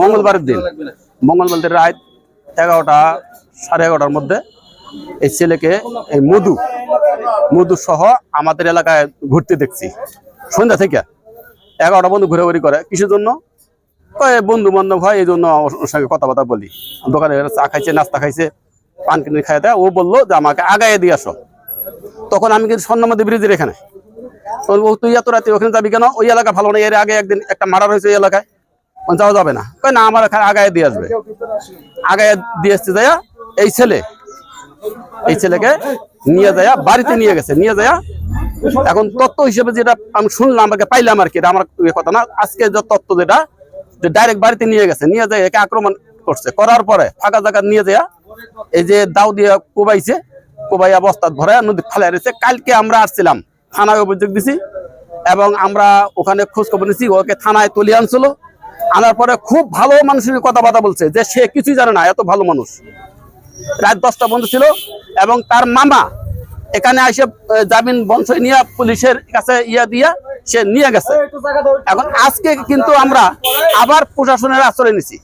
মঙ্গলবারের দিন, মঙ্গলবার রাত এগারোটা, সাড়ে এগারোটার মধ্যে এই ছেলেকে, এই মধু মধু সহ আমাদের এলাকায় ঘুরতে দেখছি। সন্ধ্যা থেকে এগারোটা বন্ধু ঘোরাঘুরি করে। কিসের জন্য? বন্ধু বান্ধব হয়, এই জন্য ওর সঙ্গে কথাবার্তা বলি। দোকানে চা খাইছে, নাস্তা খাইছে, পান কিনে খাইয়ে দেয়। ও বলল যে, আমাকে আগায় দিয়ে আসো। তখন আমি কিন্তু স্বর্ণমাদি ব্রিজের এখানে। তুই এত রাতে ওখানে যাবি কেন? ওই এলাকা ভালো না এর আগে একদিন একটা মার্ডার হয়েছে ওই এলাকায়। যাওয়া যাবে না। কই না, আমার এখানে আগায় দিয়ে আসবে। আগায় দিয়ে আসতে যায় এই ছেলে, এই ছেলেকে নিয়ে যায় বাড়িতে নিয়ে গেছে। নিয়ে যায় এখন তত্ত্ব হিসেবে যেটা আমি শুনলাম, আমাকে পাইলাম আর কি, এটা আমার ইয়ে কথা না। আজকে যে তত্ত্ব যেটা, যে ডাইরেক্ট বাড়িতে নিয়ে গেছে, নিয়ে যায় একে আক্রমণ করছে। করার পরে ফাঁকা জায়গা নিয়ে যায় এই যে দাও দিয়ে কোবাইছে, কোবাইয়া বস্তাত ভরে নদী ফেলে রেখেছে কালকে আমরা আসছিলাম থানায় অভিযোগ দিছি এবং আমরা ওখানে খোঁজ খবর নিছি ওকে থানায় তুলে আনছিল। আনার পরে খুব ভালো মানুষের কথাবার্তা বলছে যে সে কিছুই জানে না এত ভালো মানুষ। রাত দশটা বন্ধ ছিল এবং তার মামা এখানে আহ, জামিন বঞ্চ নিয়ে পুলিশের কাছে ইয়া দিয়া সে নিয়ে গেছে। এখন আজকে কিন্তু আমরা আবার প্রশাসনের আশ্রয় নিছি।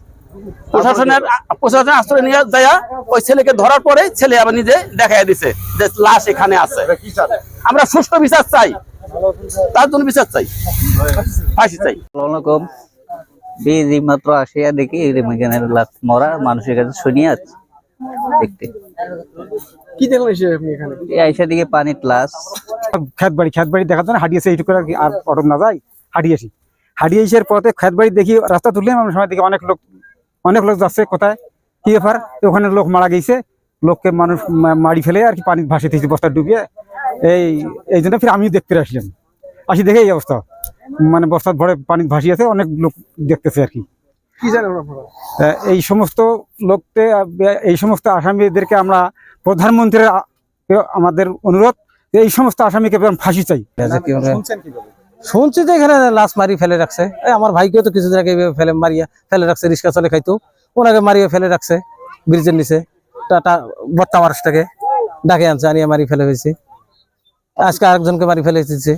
প্রশাসনের প্রশাসনের আশ্রয় নিয়ে যাইয়া ওই ছেলেকে ধরার পরে ছেলে আবার নিজে দেখাই দিছে যে লাশ এখানে আছে। আমরা সুষ্ঠু বিচার চাই। তার জন্য বিচার চাই। ফাঁসি চাই। মাত্র আসিয়া দেখি এখানে লাশ মরা মানুষের কাছে শুনিয়ে আছে দেখতে। কি দেখলেন এসে আপনি এখানে? এই আইসা দিকে পানি ক্লাস খেত বাড়ি খেত বাড়ি দেখার জন্য হাঁটিয়েছে এইটুকু আর কি আর অটো না যাই হাঁটিয়েছি। হাঁটিয়ে পথে খেত বাড়ি দেখি রাস্তা তুললাম আমি সময় দেখি অনেক লোক অনেক লোক যাচ্ছে কোথায়? কি ব্যাপার? ওখানে লোক মারা গেছে। লোককে মানুষ মারি ফেলে আর কি পানি ভাসিয়ে দিয়েছে বস্তা ডুবিয়ে। এই এই জন্য ফির আমিও দেখতে আসলাম। আসি দেখে এই অবস্থা। মানে বস্তার ভরে পানি ভাসিয়েছে অনেক লোক দেখতেছে আর কি। এই সমস্ত লোককে এই সমস্ত আসামিদেরকে আমরা প্রধানমন্ত্রীর আমাদের অনুরোধ এই সমস্ত আসামিকে ফাঁসি চাই। শুনছি যে এখানে লাশ মারি ফেলে রাখছে। আমার ভাইকেও তো কিছুদিন আগে ফেলে মারিয়া, ফেলে রাখছে, রিক্সা চলে খাইতো। ওনাকে মারিয়ে ফেলে রাখছে, ব্রিজের নিচে। টাটা বর্তা মানুষটাকে ডাকে আনছে, আনিয়ে মারি ফেলে হয়েছে। আজকে আরেকজনকে মারি ফেলে দিচ্ছে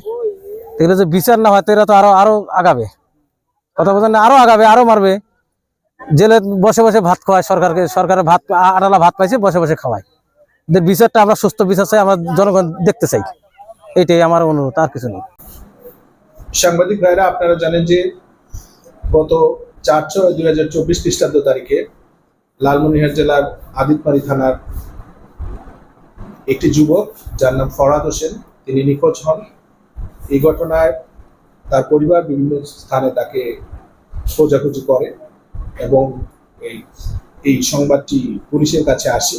এগুলো যে বিচার না হয়, তো এরা তো আরও আরও আগাবে। কথা বলছেন আরও আগাবে, আরও মারবে। জেলে বসে বসে ভাত খাওয়ায়, সরকারকে সরকারের ভাত আড়ালা ভাত পাইছে, বসে বসে খাওয়ায়। বিচারটা আমরা সুস্থ বিচার চাই, আমরা জনগণ দেখতে চাই। এটাই আমার অনুরোধ, আর কিছু নেই সাংবাদিক ভাইরা, আপনারা জানেন যে গত চার ছয় দুই হাজার চব্বিশ খ্রিস্টাব্দ তারিখে লালমনিরহাট জেলার আদিতমারি থানার একটি যুবক, যার নাম ফরাদ হোসেন, তিনি নিখোঁজ হন। এই ঘটনায় তার পরিবার বিভিন্ন স্থানে তাকে খোঁজাখুঁজি করে এবং এই এই সংবাদটি পুলিশের কাছে আসে।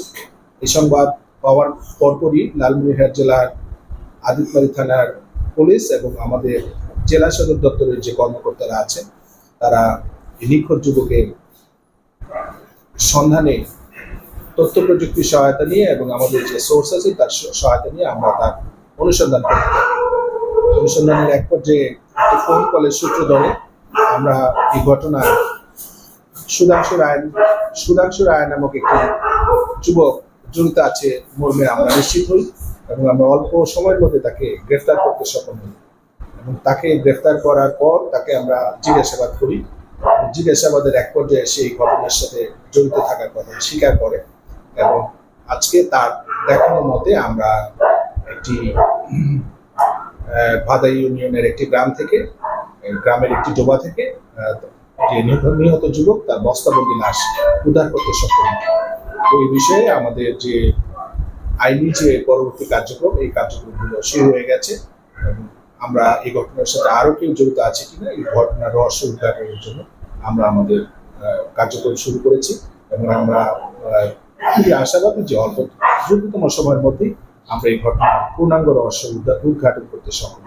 এই সংবাদ পাওয়ার পরপরই লালমনিরহাট জেলার আদিতমারি থানার পুলিশ এবং আমাদের জেলা সদর দপ্তরের যে কর্মকর্তারা আছেন, তারা নিখোঁজ যুবকের সন্ধানে তথ্য প্রযুক্তির সহায়তা নিয়ে এবং আমাদের যে সোর্স আছে তার সহায়তা নিয়ে আমরা তার অনুসন্ধান থাকি অনুসন্ধানের এক পর্যায়ে ফোন কলের সূত্র ধরে আমরা এই ঘটনায় সুধাংশু রায় সুধাংশু রায় নামক একটি যুবক জড়িত আছে, মর্মে আমরা নিশ্চিত হই এবং আমরা অল্প সময়ের মধ্যে তাকে গ্রেফতার করতে সক্ষম হই। এবং তাকে গ্রেফতার করার পর তাকে আমরা জিজ্ঞাসাবাদ করি। জিজ্ঞাসাবাদের এক পর্যায়ে সেই ঘটনার সাথে জড়িত থাকার কথা স্বীকার করে এবং আজকে তার দেখানো মতে আমরা একটি ভাদাই ইউনিয়নের একটি গ্রাম থেকে গ্রামের একটি ডোবা থেকে যে নিহত- যুবক তার বস্তাবন্দি লাশ উদ্ধার করতে সক্ষম। এই বিষয়ে আমাদের যে আইনি যে পরবর্তী কার্যক্রম, এই কার্যক্রমগুলো শুরু হয়ে গেছে আমরা এই ঘটনার সাথে আরও কেউ জড়িত আছে কিনা এই ঘটনার রহস্য উদ্ঘাটনের জন্য আমরা আমাদের কার্যক্রম শুরু করেছি এবং আমরা খুবই আশাবাদী যে অল্প দ্রুততম সময়ের মধ্যেই আমরা এই ঘটনার পূর্ণাঙ্গ রহস্য উদ্ঘা- উদ্ঘাটন করতে সক্ষম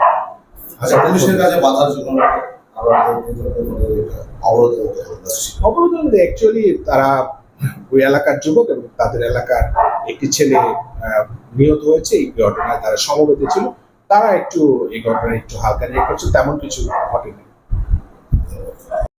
অবরোধের মধ্যে অ্যাকচুয়ালি তারা ওই এলাকার যুবক এবং তাদের এলাকার একটি ছেলে নিহত হয়েছে। এই ঘটনায় তারা সমবেত ছিল। তারা একটু এই ঘটনায় একটু হালকা নিয়ে করছে তেমন কিছু ঘটেনি।